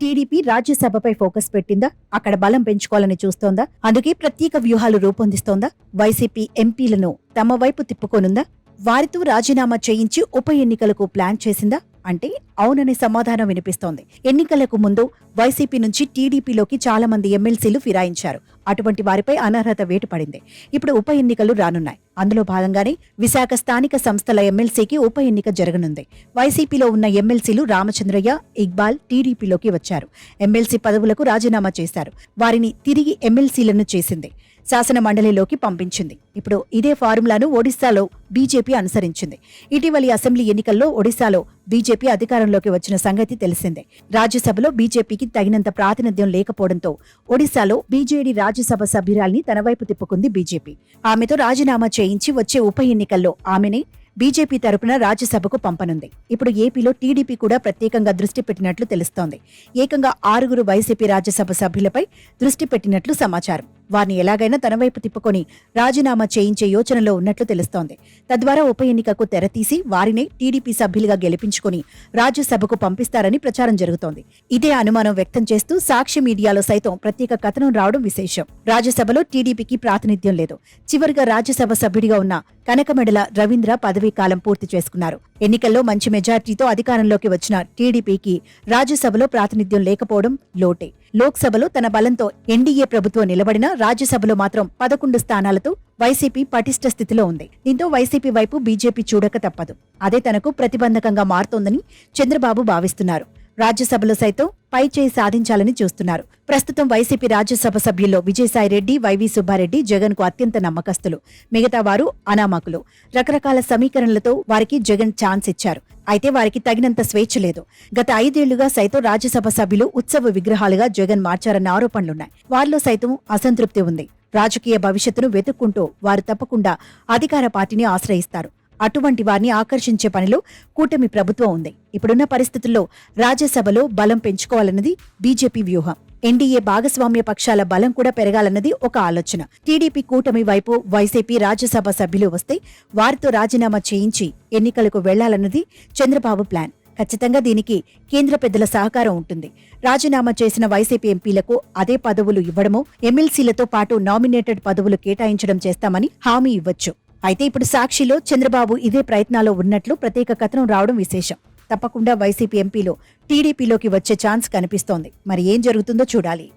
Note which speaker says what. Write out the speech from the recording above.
Speaker 1: TDP రాజ్యసభపై focus పెట్టిందా? అక్కడ బలం పెంచుకోవాలని చూస్తోందా? అందుకే ప్రత్యేక వ్యూహాలు రూపొందిస్తోందా? వైసీపీ ఎంపీలను తమ వైపు తిప్పుకోనుందా? వారితో రాజీనామా చేయించి ఉప ఎన్నికలకు ప్లాన్ చేసిందా? అంటే అవుననే సమాధానం వినిపిస్తోంది. ఎన్నికలకు ముందు వైసీపీ నుంచి టీడీపీలోకి చాలా మంది ఎమ్మెల్సీలు ఫిరాయించారు. అటువంటి వారిపై అనర్హత వేటు పడింది ఇప్పుడు ఉప ఎన్నికలు రానున్నాయి. అందులో భాగంగానే విశాఖ స్థానిక సంస్థల ఎమ్మెల్సీకి ఉప ఎన్నిక జరగనుంది. వైసీపీలో ఉన్న ఎమ్మెల్సీలు రామచంద్రయ్య ఇక్బాల్ టీడీపీలోకి వచ్చారు. ఎమ్మెల్సీ పదవులకు రాజీనామా చేశారు. వారిని తిరిగి ఎమ్మెల్సీలను చేసింది. శాసన మండలిలోకి పంపించింది. ఇప్పుడు ఇదే ఫార్ములాను ఒడిశాలో బీజేపీ అనుసరించింది. ఇటీవలి అసెంబ్లీ ఎన్నికల్లో ఒడిశాలో బీజేపీ అధికారంలోకి వచ్చిన సంగతి తెలిసిందే. రాజ్యసభలో బీజేపీకి తగినంత ప్రాతినిధ్యం లేకపోవడంతో ఒడిశాలో బీజేడీ రాజ్యసభ సభ్యురాల్ని తన వైపు తిప్పుకుంది బీజేపీ. ఆమెతో రాజీనామా చేయించి వచ్చే ఉప ఎన్నికల్లో ఆమెనే బీజేపీ తరపున రాజ్యసభకు పంపనుంది. ఇప్పుడు ఏపీలో టీడీపీ కూడా ప్రత్యేకంగా దృష్టి పెట్టినట్లు తెలుస్తోంది. ఏకంగా ఆరుగురు వైసీపీ రాజ్యసభ సభ్యులపై దృష్టి పెట్టినట్లు సమాచారం. వారిని ఎలాగైనా తన వైపు తిప్పుకొని రాజీనామా చేయించే యోచనలో ఉన్నట్లు తెలుస్తోంది. తద్వారా ఉప ఎన్నికకు తెరతీసి వారినే టీడీపీ సభ్యులుగా గెలిపించుకుని రాజ్యసభకు పంపిస్తారని ప్రచారం జరుగుతోంది. ఇదే అనుమానం వ్యక్తం చేస్తూ సాక్షి మీడియాలో సైతం ప్రత్యేక కథనం రావడం విశేషం. రాజ్యసభలో టీడీపీకి ప్రాతినిధ్యం లేదు. చివరిగా రాజ్యసభ సభ్యుడిగా ఉన్న కనకమెడల రవీంద్ర పదవీకాలం పూర్తి చేసుకున్నారు. ఎన్నికల్లో మంచి మెజార్టీతో అధికారంలోకి వచ్చిన టీడీపీకి రాజ్యసభలో ప్రాతినిధ్యం లేకపోవడం లోటే. లోక్సభలో తన బలంతో ఎన్డీఏ ప్రభుత్వం నిలబడినా రాజ్యసభలో మాత్రం పదకొండు స్థానాలతో వైసీపీ పటిష్ట స్థితిలో ఉంది. దీంతో వైసీపీ వైపు బీజేపీ చూడక తప్పదు. అదే తనకు ప్రతిబంధకంగా మారుతోందని చంద్రబాబు భావిస్తున్నారు. రాజ్యసభలో సైతం పై చేయి సాధించాలని చూస్తున్నారు. ప్రస్తుతం వైసీపీ రాజ్యసభ సభ్యుల్లో విజయసాయిరెడ్డి వైవి సుబ్బారెడ్డి జగన్కు అత్యంత నమ్మకస్తులు. మిగతా వారు అనామకులు. రకరకాల సమీకరణలతో వారికి జగన్ ఛాన్స్ ఇచ్చారు. అయితే వారికి తగినంత స్వేచ్ఛ లేదు. గత ఐదేళ్ళుగా సైతం రాజ్యసభ సభ్యులు ఉత్సవ విగ్రహాలుగా జగన్ మార్చారన్న ఆరోపణలున్నాయి. వారిలో సైతం అసంతృప్తి ఉంది. రాజకీయ భవిష్యత్తును వెతుక్కుంటూ వారు తప్పకుండా అధికార పార్టీని ఆశ్రయిస్తారు. అటువంటి వారిని ఆకర్షించే పనిలో కూటమి ప్రభుత్వం ఉంది. ఇప్పుడున్న పరిస్థితుల్లో రాజ్యసభలో బలం పెంచుకోవాలన్నది బీజేపీ వ్యూహం. ఎన్డీఏ భాగస్వామ్య పక్షాల బలం కూడా పెరగాలన్నది ఒక ఆలోచన. టీడీపీ కూటమి వైపు వైసీపీ రాజ్యసభ సభ్యులు వస్తే వారితో రాజీనామా చేయించి ఎన్నికలకు వెళ్ళాలన్నది చంద్రబాబు ప్లాన్. ఖచ్చితంగా దీనికి కేంద్ర పెద్దల సహకారం ఉంటుంది. రాజీనామా చేసిన వైసీపీ ఎంపీలకు అదే పదవులు ఇవ్వడమో ఎమ్మెల్సీలతో పాటు నామినేటెడ్ పదవులు కేటాయించడం చేస్తామని హామీ ఇవ్వచ్చు. అయితే ఇప్పుడు సాక్షిలో చంద్రబాబు ఇదే ప్రయత్నాల్లో ఉన్నట్లు ప్రత్యేక కథనం రావడం విశేషం. తప్పకుండా వైసీపీ ఎంపీలో టీడీపీలోకి వచ్చే ఛాన్స్ కనిపిస్తోంది. మరి ఏం జరుగుతుందో చూడాలి.